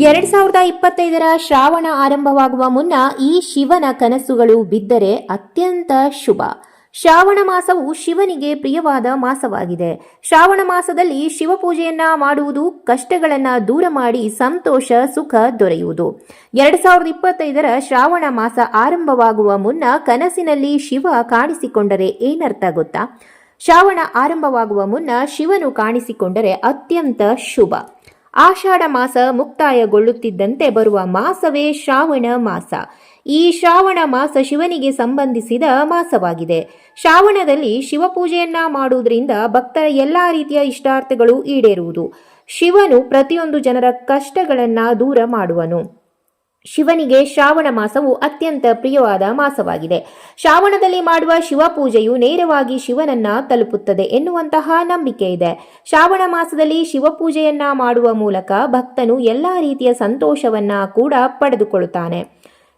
ಎರಡ್ ಸಾವಿರದ ಇಪ್ಪತ್ತೈದರ ಶ್ರಾವಣ ಆರಂಭವಾಗುವ ಮುನ್ನ ಈ ಶಿವನ ಕನಸುಗಳು ಬಿದ್ದರೆ ಅತ್ಯಂತ ಶುಭ. ಶ್ರಾವಣ ಮಾಸವು ಶಿವನಿಗೆ ಪ್ರಿಯವಾದ ಮಾಸವಾಗಿದೆ. ಶ್ರಾವಣ ಮಾಸದಲ್ಲಿ ಶಿವಪೂಜೆಯನ್ನ ಮಾಡುವುದು ಕಷ್ಟಗಳನ್ನು ದೂರ ಮಾಡಿ ಸಂತೋಷ, ಸುಖ ದೊರೆಯುವುದು. ಎರಡ್ ಸಾವಿರದ ಇಪ್ಪತ್ತೈದರ ಶ್ರಾವಣ ಮಾಸ ಆರಂಭವಾಗುವ ಮುನ್ನ ಕನಸಿನಲ್ಲಿ ಶಿವ ಕಾಣಿಸಿಕೊಂಡರೆ ಏನರ್ಥ ಗೊತ್ತಾ? ಶ್ರಾವಣ ಆರಂಭವಾಗುವ ಮುನ್ನ ಶಿವನು ಕಾಣಿಸಿಕೊಂಡರೆ ಅತ್ಯಂತ ಶುಭ. ಆಷಾಢ ಮಾಸ ಮುಕ್ತಾಯಗೊಳ್ಳುತ್ತಿದ್ದಂತೆ ಬರುವ ಮಾಸವೇ ಶ್ರಾವಣ ಮಾಸ. ಈ ಶ್ರಾವಣ ಮಾಸ ಶಿವನಿಗೆ ಸಂಬಂಧಿಸಿದ ಮಾಸವಾಗಿದೆ. ಶ್ರಾವಣದಲ್ಲಿ ಶಿವಪೂಜೆಯನ್ನ ಮಾಡುವುದರಿಂದ ಭಕ್ತರ ಎಲ್ಲಾ ರೀತಿಯ ಇಷ್ಟಾರ್ಥಗಳು ಈಡೇರುವುದು. ಶಿವನು ಪ್ರತಿಯೊಂದು ಜನರ ಕಷ್ಟಗಳನ್ನು ದೂರ ಮಾಡುವನು. ಶಿವನಿಗೆ ಶ್ರಾವಣ ಮಾಸವು ಅತ್ಯಂತ ಪ್ರಿಯವಾದ ಮಾಸವಾಗಿದೆ. ಶ್ರಾವಣದಲ್ಲಿ ಮಾಡುವ ಶಿವಪೂಜೆಯು ನೇರವಾಗಿ ಶಿವನನ್ನ ತಲುಪುತ್ತದೆ ಎನ್ನುವಂತಹ ನಂಬಿಕೆ ಇದೆ. ಶ್ರಾವಣ ಮಾಸದಲ್ಲಿ ಶಿವಪೂಜೆಯನ್ನ ಮಾಡುವ ಮೂಲಕ ಭಕ್ತನು ಎಲ್ಲಾ ರೀತಿಯ ಸಂತೋಷವನ್ನ ಕೂಡ ಪಡೆದುಕೊಳ್ಳುತ್ತಾನೆ.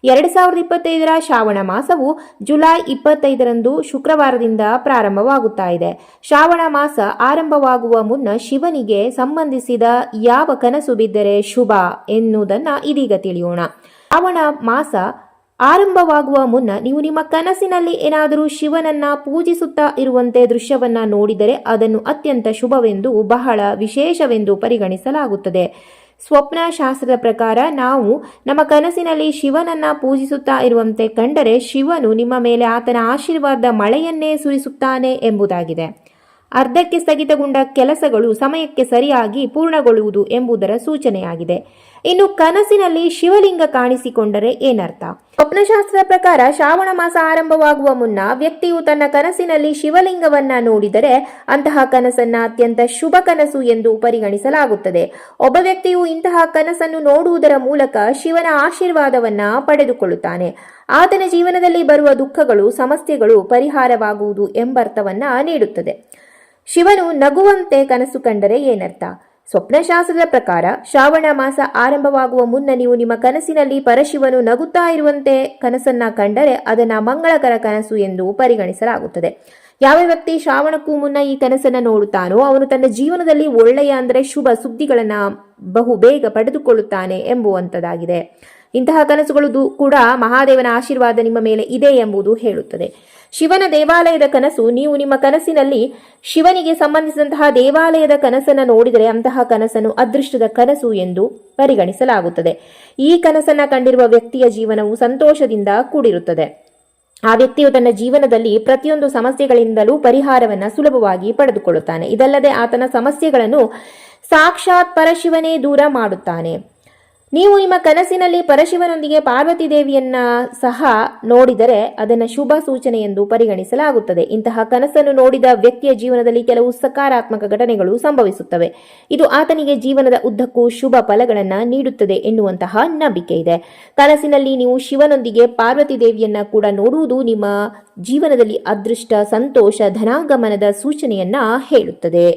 ಎರಡು ಸಾವಿರದ ಇಪ್ಪತ್ತೈದರ ಶ್ರಾವಣ ಮಾಸವು ಜುಲೈ ಇಪ್ಪತ್ತೈದರಂದು ಶುಕ್ರವಾರದಿಂದ ಪ್ರಾರಂಭವಾಗುತ್ತಾ ಇದೆ ಶ್ರಾವಣ ಮಾಸ ಆರಂಭವಾಗುವ ಮುನ್ನ ಶಿವನಿಗೆ ಸಂಬಂಧಿಸಿದ ಯಾವ ಕನಸು ಬಿದ್ದರೆ ಶುಭ ಎನ್ನುವುದನ್ನ ಇದೀಗ ತಿಳಿಯೋಣ. ಶ್ರಾವಣ ಮಾಸ ಆರಂಭವಾಗುವ ಮುನ್ನ ನೀವು ನಿಮ್ಮ ಕನಸಿನಲ್ಲಿ ಏನಾದರೂ ಶಿವನನ್ನ ಪೂಜಿಸುತ್ತಾ ಇರುವಂತೆ ದೃಶ್ಯವನ್ನ ನೋಡಿದರೆ ಅದನ್ನು ಅತ್ಯಂತ ಶುಭವೆಂದು ಬಹಳ ವಿಶೇಷವೆಂದು ಪರಿಗಣಿಸಲಾಗುತ್ತದೆ. ಸ್ವಪ್ನ ಶಾಸ್ತ್ರದ ಪ್ರಕಾರ ನಾವು ನಮ್ಮ ಕನಸಿನಲ್ಲಿ ಶಿವನನ್ನ ಪೂಜಿಸುತ್ತಾ ಇರುವಂತೆ ಕಂಡರೆ ಶಿವನು ನಿಮ್ಮ ಮೇಲೆ ಆತನ ಆಶೀರ್ವಾದ ಮಳೆಯನ್ನೇ ಸುರಿಸುತ್ತಾನೆ ಎಂಬುದಾಗಿದೆ. ಅರ್ಧಕ್ಕೆ ಸ್ಥಗಿತಗೊಂಡ ಕೆಲಸಗಳು ಸಮಯಕ್ಕೆ ಸರಿಯಾಗಿ ಪೂರ್ಣಗೊಳ್ಳುವುದು ಎಂಬುದರ ಸೂಚನೆಯಾಗಿದೆ. ಇನ್ನು ಕನಸಿನಲ್ಲಿ ಶಿವಲಿಂಗ ಕಾಣಿಸಿಕೊಂಡರೆ ಏನರ್ಥ? ಸ್ವಪ್ನಶಾಸ್ತ್ರದ ಪ್ರಕಾರ ಶ್ರಾವಣ ಮಾಸ ಆರಂಭವಾಗುವ ಮುನ್ನ ವ್ಯಕ್ತಿಯು ತನ್ನ ಕನಸಿನಲ್ಲಿ ಶಿವಲಿಂಗವನ್ನ ನೋಡಿದರೆ ಅಂತಹ ಕನಸನ್ನ ಅತ್ಯಂತ ಶುಭ ಕನಸು ಎಂದು ಪರಿಗಣಿಸಲಾಗುತ್ತದೆ. ಒಬ್ಬ ವ್ಯಕ್ತಿಯು ಇಂತಹ ಕನಸನ್ನು ನೋಡುವುದರ ಮೂಲಕ ಶಿವನ ಆಶೀರ್ವಾದವನ್ನ ಪಡೆದುಕೊಳ್ಳುತ್ತಾನೆ. ಆತನ ಜೀವನದಲ್ಲಿ ಬರುವ ದುಃಖಗಳು, ಸಮಸ್ಯೆಗಳು ಪರಿಹಾರವಾಗುವುದು ಎಂಬರ್ಥವನ್ನ ನೀಡುತ್ತದೆ. ಶಿವನು ನಗುವಂತೆ ಕನಸು ಕಂಡರೆ ಏನರ್ಥ? ಸ್ವಪ್ನಶಾಸ್ತ್ರದ ಪ್ರಕಾರ ಶ್ರಾವಣ ಮಾಸ ಆರಂಭವಾಗುವ ಮುನ್ನ ನೀವು ನಿಮ್ಮ ಕನಸಿನಲ್ಲಿ ಪರಶಿವನು ನಗುತ್ತಾ ಇರುವಂತೆ ಕನಸನ್ನ ಕಂಡರೆ ಅದನ್ನ ಮಂಗಳಕರ ಕನಸು ಎಂದು ಪರಿಗಣಿಸಲಾಗುತ್ತದೆ. ಯಾವ ವ್ಯಕ್ತಿ ಶ್ರಾವಣಕ್ಕೂ ಮುನ್ನ ಈ ಕನಸನ್ನ ನೋಡುತ್ತಾನೋ ಅವನು ತನ್ನ ಜೀವನದಲ್ಲಿ ಒಳ್ಳೆಯ ಅಂದರೆ ಶುಭ ಸುದ್ದಿಗಳನ್ನ ಬಹು ಬೇಗ ಪಡೆದುಕೊಳ್ಳುತ್ತಾನೆ ಎಂಬುವಂಥದ್ದಾಗಿದೆ ಇಂತಹ ಕನಸುಗಳು ಕೂಡ ಮಹಾದೇವನ ಆಶೀರ್ವಾದ ನಿಮ್ಮ ಮೇಲೆ ಇದೆ ಎಂಬುದು ಹೇಳುತ್ತದೆ. ಶಿವನ ದೇವಾಲಯದ ಕನಸು, ನೀವು ನಿಮ್ಮ ಕನಸಿನಲ್ಲಿ ಶಿವನಿಗೆ ಸಂಬಂಧಿಸಿದಂತಹ ದೇವಾಲಯದ ಕನಸನ್ನು ನೋಡಿದರೆ ಅಂತಹ ಕನಸನ್ನು ಅದೃಷ್ಟದ ಕನಸು ಎಂದು ಪರಿಗಣಿಸಲಾಗುತ್ತದೆ. ಈ ಕನಸನ್ನ ಕಂಡಿರುವ ವ್ಯಕ್ತಿಯ ಜೀವನವು ಸಂತೋಷದಿಂದ ಕೂಡಿರುತ್ತದೆ. ಆ ವ್ಯಕ್ತಿಯು ತನ್ನ ಜೀವನದಲ್ಲಿ ಪ್ರತಿಯೊಂದು ಸಮಸ್ಯೆಗಳಿಂದಲೂ ಪರಿಹಾರವನ್ನ ಸುಲಭವಾಗಿ ಪಡೆದುಕೊಳ್ಳುತ್ತಾನೆ. ಇದಲ್ಲದೆ ಆತನ ಸಮಸ್ಯೆಗಳನ್ನು ಸಾಕ್ಷಾತ್ ಪರಶಿವನೇ ದೂರ ಮಾಡುತ್ತಾನೆ. ನೀವು ನಿಮ್ಮ ಕನಸಿನಲ್ಲಿ ಪರಶಿವನೊಂದಿಗೆ ಪಾರ್ವತಿ ದೇವಿಯನ್ನ ಸಹ ನೋಡಿದರೆ ಅದನ್ನು ಶುಭ ಸೂಚನೆ ಎಂದು ಪರಿಗಣಿಸಲಾಗುತ್ತದೆ. ಇಂತಹ ಕನಸನ್ನು ನೋಡಿದ ವ್ಯಕ್ತಿಯ ಜೀವನದಲ್ಲಿ ಕೆಲವು ಸಕಾರಾತ್ಮಕ ಘಟನೆಗಳು ಸಂಭವಿಸುತ್ತವೆ. ಇದು ಆತನಿಗೆ ಜೀವನದ ಉದ್ದಕ್ಕೂ ಶುಭ ಫಲಗಳನ್ನು ನೀಡುತ್ತದೆ ಎನ್ನುವಂತಹ ನಂಬಿಕೆ ಇದೆ. ಕನಸಿನಲ್ಲಿ ನೀವು ಶಿವನೊಂದಿಗೆ ಪಾರ್ವತಿ ದೇವಿಯನ್ನ ಕೂಡ ನೋಡುವುದು ನಿಮ್ಮ ಜೀವನದಲ್ಲಿ ಅದೃಷ್ಟ, ಸಂತೋಷ, ಧನಾಗಮನದ ಸೂಚನೆಯನ್ನ ಹೇಳುತ್ತದೆ.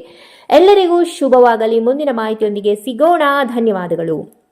ಎಲ್ಲರಿಗೂ ಶುಭವಾಗಲಿ. ಮುಂದಿನ ಮಾಹಿತಿಯೊಂದಿಗೆ ಸಿಗೋಣ. ಧನ್ಯವಾದಗಳು.